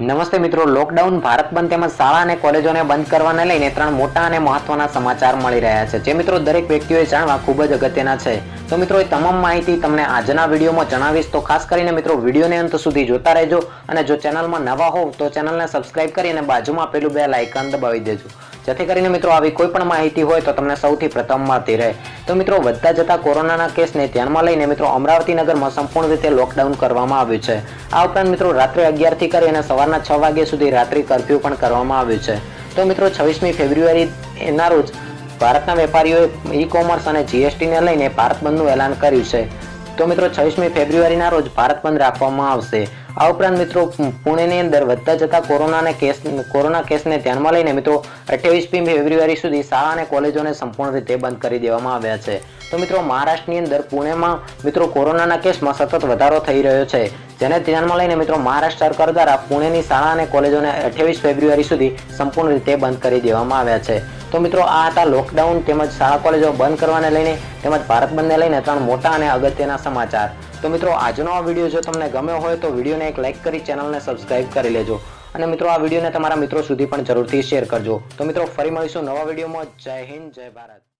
નમસ્તે મિત્રો, લોકડાઉન, ભારત બંધ તેમજ શાળા અને કોલેજોને બંધ કરવાને લઈને ત્રણ મોટા અને મહત્વના સમાચાર મળી રહ્યા છે. જે મિત્રો દરેક વ્યક્તિઓએ જાણવા ખૂબ જ અગત્યના છે. તો મિત્રો, એ તમામ માહિતી તમને આજના વિડીયોમાં જણાવીશ. તો ખાસ કરીને મિત્રો, વિડીયોને અંત સુધી જોતા રહેજો અને જો ચેનલમાં નવા હોવ તો ચેનલને સબસ્ક્રાઇબ કરી અને બાજુમાં પેલું બે લાઇકન દબાવી દેજો. જેથી કરીને મિત્રો આવી કોઈ પણ માહિતી હોય તો તમને સૌથી પ્રથમ મળતી રહે. તો મિત્રો વધતા જતા કોરોનાના કેસને ધ્યાનમાં લઈને મિત્રો અમરાવતી નગરમાં સંપૂર્ણ રીતે લોકડાઉન કરવામાં આવ્યું છે. આ ઉપરાંત મિત્રો રાત્રે અગિયારથી કરી અને સવારના છ વાગ્યા સુધી રાત્રિ કર્ફ્યુ પણ કરવામાં આવ્યું છે. તો મિત્રો છવ્વીસમી ફેબ્રુઆરી એના રોજ ભારતના વેપારીઓએ ઈ કોમર્સ અને જીએસટીને લઈને ભારત બંધનું એલાન કર્યું છે. તો મિત્રો, છવ્વીસમી ફેબ્રુઆરીના રોજ ભારત બંધ રાખવામાં આવશે. આ ઉપરાંત મિત્રો, પુણેની અંદર વધતા જતા કોરોનાને કેસ, કોરોના કેસને ધ્યાનમાં લઈને મિત્રો, અઠ્યાવીસમી ફેબ્રુઆરી સુધી શાળા અને કોલેજોને સંપૂર્ણ રીતે બંધ કરી દેવામાં આવ્યા છે. તો મિત્રો, મહારાષ્ટ્રની અંદર પુણેમાં મિત્રો, કોરોનાના કેસમાં સતત વધારો થઈ રહ્યો છે. જેને ધ્યાનમાં લઈને મિત્રો, મહારાષ્ટ્ર સરકાર દ્વારા પુણેની શાળા અને કોલેજોને અઠ્યાવીસ ફેબ્રુઆરી સુધી સંપૂર્ણ રીતે બંધ કરી દેવામાં આવ્યા છે. તો મિત્રો, આ હતા લોકડાઉન તેમજ શાળા કોલેજો બંધ કરવાને લઈને તેમજ ભારત બંધને લઈને ત્રણ મોટા અને અગત્યના સમાચાર. તો મિત્રો, આજનો આ વીડિયો જો તમને ગમ્યો હોય તો વિડીયોને એક લાઇક કરી ચેનલને સબસ્ક્રાઇબ કરી લેજો. અને મિત્રો, આ વિડીયોને તમારા મિત્રો સુધી પણ જરૂરથી શેર કરજો. તો મિત્રો, ફરી મળીશું નવા વિડીયોમાં. જય હિન્દ, જય ભારત.